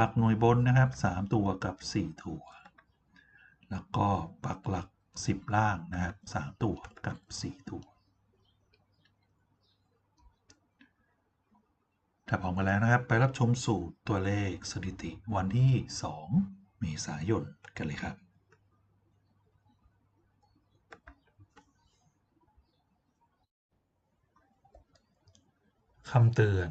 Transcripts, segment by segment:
หลักหน่วยบนนะครับ 3 ตัวกับ 4 ตัว แล้วก็ปักหลัก 10 ล่างนะครับ 3 ตัวกับ 4 ตัว ถ้าพร้อมกันแล้วนะครับ ไปรับชมสูตรตัวเลขสถิติวันที่ 2 เมษายนกันเลยครับคำเตือน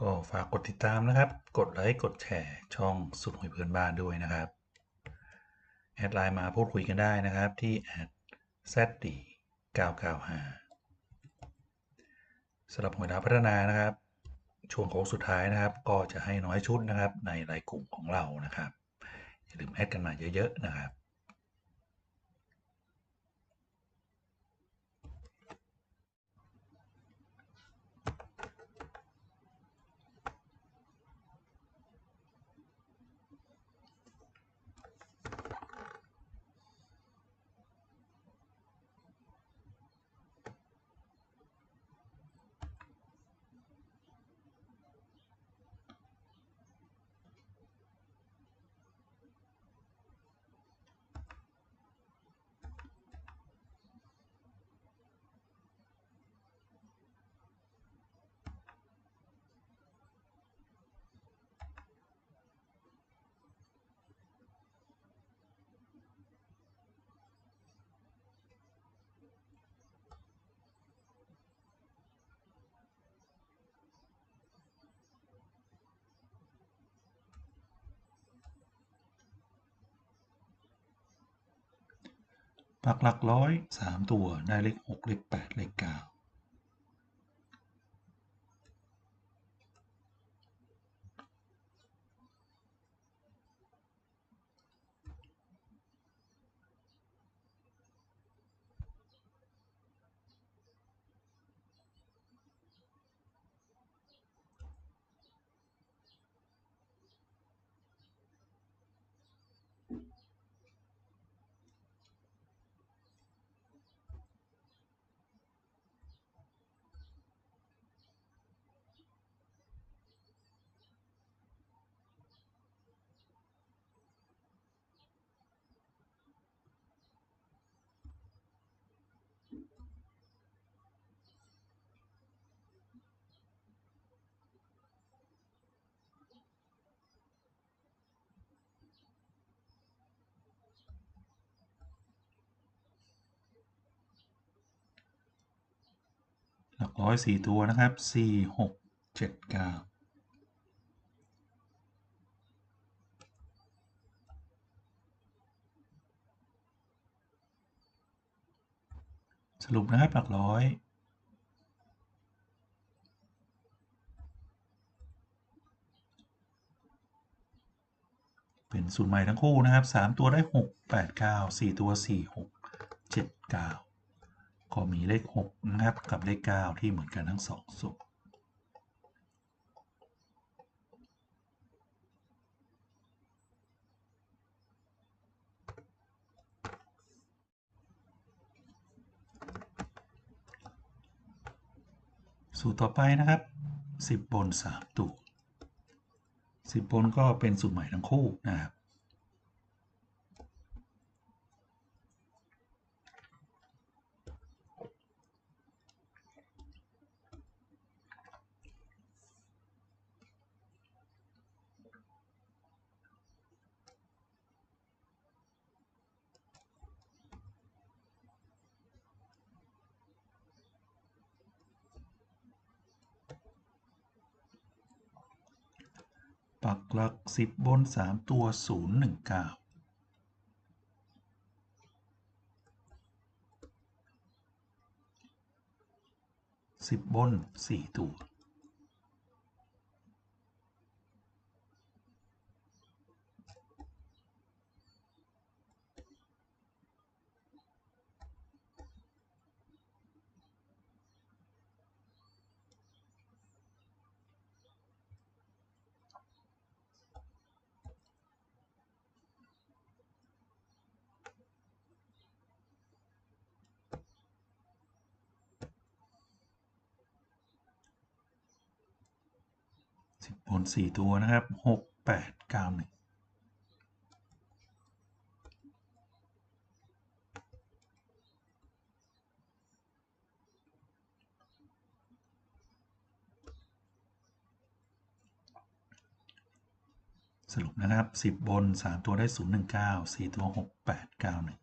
ก็ฝากกดติดตามนะครับ กดไลค์ กดแชร์ช่องสุดหวยเพื่อนบ้านด้วยนะครับ แอดไลน์มาพูดคุยกันได้นะครับที่แอด zd 995สำหรับหวยดาวพัฒนานะครับ ช่วงโค้งสุดท้ายนะครับ ก็จะให้น้อยชุดนะครับในรายกลุ่มของเรานะครับ อย่าลืมแอดกันมาเยอะๆนะครับ ปักหลักร้อยสามตัวได้เลขหกเลขแปดเลขเก้า ร้อยสี่ตัวนะครับสี่หกเจ็ดเก้าสรุปนะครับหลักร้อยเป็นสูตรใหม่ทั้งคู่นะครับ 3 ตัวได้ 6 8 9 4 ตัว 4 6 7 9 ก็มีเลข6นะครับกับเลข9ที่เหมือนกันทั้ง2สูตรสูตรต่อไปนะครับ 10บน3ตัว10บนก็เป็นสูตรใหม่ทั้งคู่นะครับ ปักหลักสิบบนสามตัวศูนย์หนึ่งเก้าสิบบนสี่ตัว สิบบนสี่ตัวนะครับหกแปดเก้าหนึ่งสรุปนะครับสิบบนสามตัวได้ศูนย์หนึ่งเก้าสี่ตัวหกแปดเก้าหนึ่ง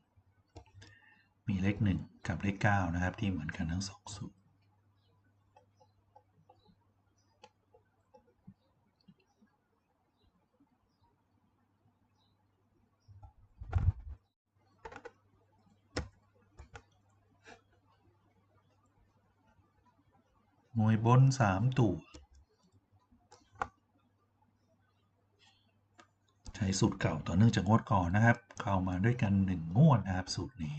มีเลขหนึ่งกับเลขเก้านะครับ ที่เหมือนกันทั้งสองสูตร หน่วยบนสามตัว ใช้สูตรเก่าต่อเนื่องจากงวดก่อนนะครับ เข้ามาด้วยกันหนึ่งงวดนะครับสูตรนี้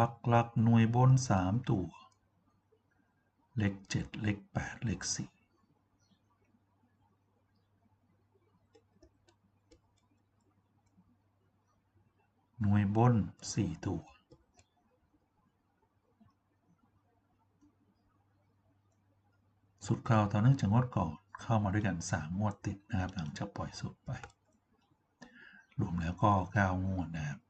ปักหลักหน่วยบนสามตัว เลขเจ็ดเลขแปดเลขสี่หน่วยบนสี่ตัว สุดเก่าต่อเนื่องจากงวดก่อนเข้ามาด้วยกัน3งวดติดนะครับหลังจากปล่อยสุดไป รวมแล้วก็9งวดนะครับ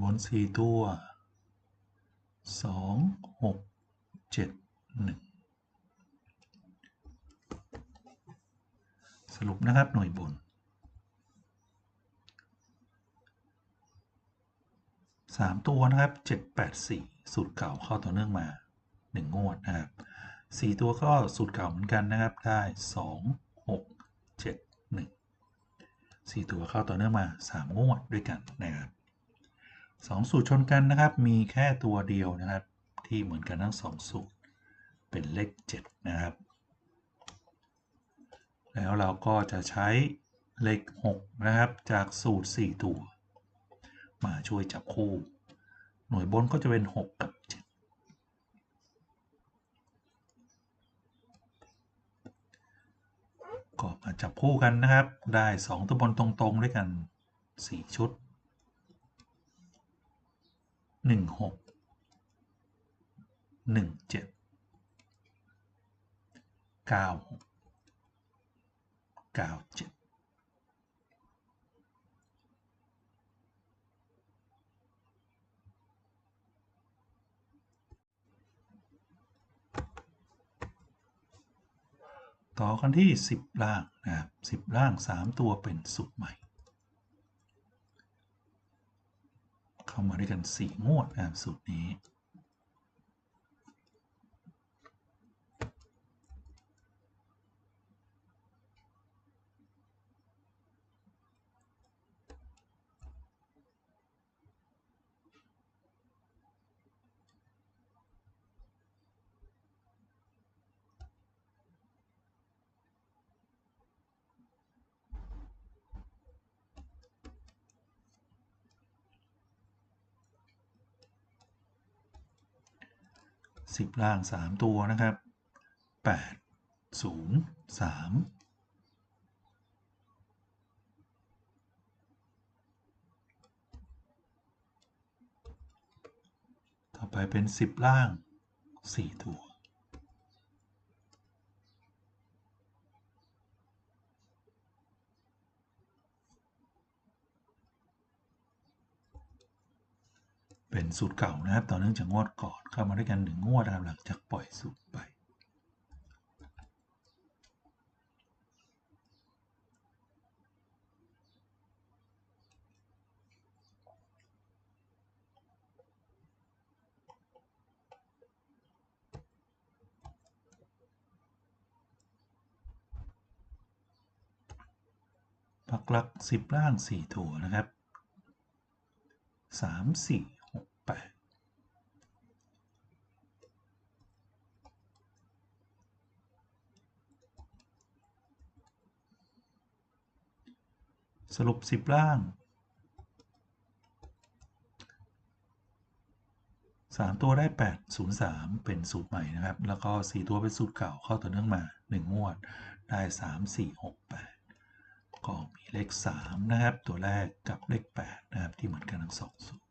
บนสี่ตัวสองหกเจ็ดหนึ่งสรุปนะครับหน่วยบนสามตัวนะครับเจ็ดแปดสี่สูตรเก่าเข้าต่อเนื่องมาหนึ่งงวดนะครับสี่ตัวก็สูตรเก่าเหมือนกันนะครับได้สองหกเจ็ดหนึ่งสี่ตัวเข้าต่อเนื่องมาสามงวดด้วยกันนะครับ สองสูตรชนกันนะครับ มีแค่ตัวเดียวนะครับ ที่เหมือนกันทั้งสองสูตร เป็นเลข 7 นะครับ แล้วเราก็จะใช้เลข 6 นะครับ จากสูตร 4 ตัว มาช่วยจับคู่ หน่วยบนก็จะเป็น 6 กับ 7 ก็มาจับคู่กันนะครับ ได้ 2 ตัวบนตรงๆ ด้วยกัน 4 ชุด หนึ่งหกหนึ่งเจ็ดเก้าหกเก้าเจ็ดต่อกันที่สิบล่างนะครับสิบล่างสามตัวเป็นสูตรใหม่ เข้ามาด้วยกัน 4 งวดนะครับสูตรนี้ 10 ล่าง 3 ตัวนะครับ 8 0 3 ต่อไปเป็น 10 ล่าง 4 ตัว เป็นสูตรเก่านะครับ ต่อเนื่องจากงวดก่อนเข้ามาด้วยกันหนึ่งงวดนะครับหลังจากปล่อยสูตรไปพักหลักสิบล่างสี่ถั่วนะครับสามสี่ ไป สรุปสิบล่างสามตัวได้แปดศูนย์สามเป็นสูตรใหม่นะครับ แล้วก็สี่ตัวเป็นสูตรเก่าเข้าต่อเนื่องมาหนึ่งงวด ได้สามสี่หกแปดก็มีเลขสามนะครับ ตัวแรกกับเลขแปดนะครับ ที่เหมือนกันทั้งสองสูตร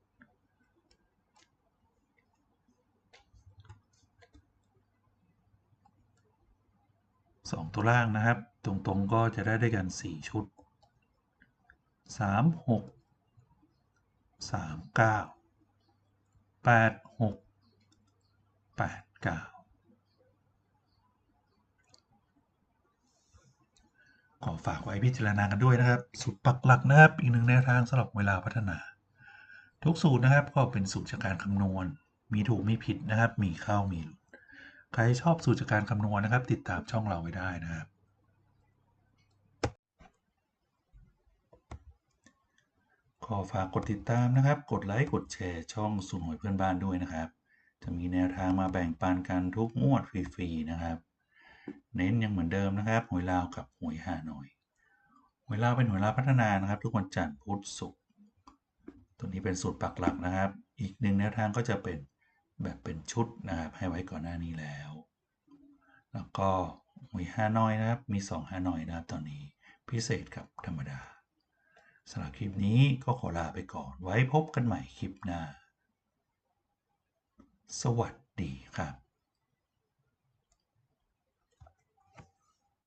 สองตัวล่างนะครับ ตรงๆก็จะได้ด้วยกัน 4 ชุด 3 6 3 9 8 6 8 9 ขอฝากไว้พิจารณากันด้วยนะครับ สูตรปักหลักนะครับ อีกหนึ่งแนวทางสำหรับเวลาพัฒนา ทุกสูตรนะครับก็เป็นสูตรจากการคำนวณ มีถูกมีผิดนะครับ มีเข้ามีหลุด ใครชอบสูตรจากการคำนวณนะครับ ติดตามช่องเราไว้ได้นะครับขอฝากกดติดตามนะครับ กดไลค์กดแชร์ช่องสูตรหวยเพื่อนบ้านด้วยนะครับ จะมีแนวทางมาแบ่งปันกันทุกงวดฟรีๆนะครับ เน้นยังเหมือนเดิมนะครับหวยลาวกับหวยฮานอยหวยลาวเป็นหวยลาวพัฒนานะครับ ทุกวันจันทร์พุธศุกร์ตัวนี้เป็นสูตรปักหลักนะครับ อีกหนึ่งแนวทางก็จะเป็น แบบเป็นชุดนะครับให้ไว้ก่อนหน้านี้แล้ว แล้วก็หวห้าน้อยนะครับ มี2ฮาน้อยนะครับตอนนี้พิเศษกับธรรมดาสำหรับคลิปนี้ก็ขอลาไปก่อน ไว้พบกันใหม่คลิปหน้า สวัสดีครับ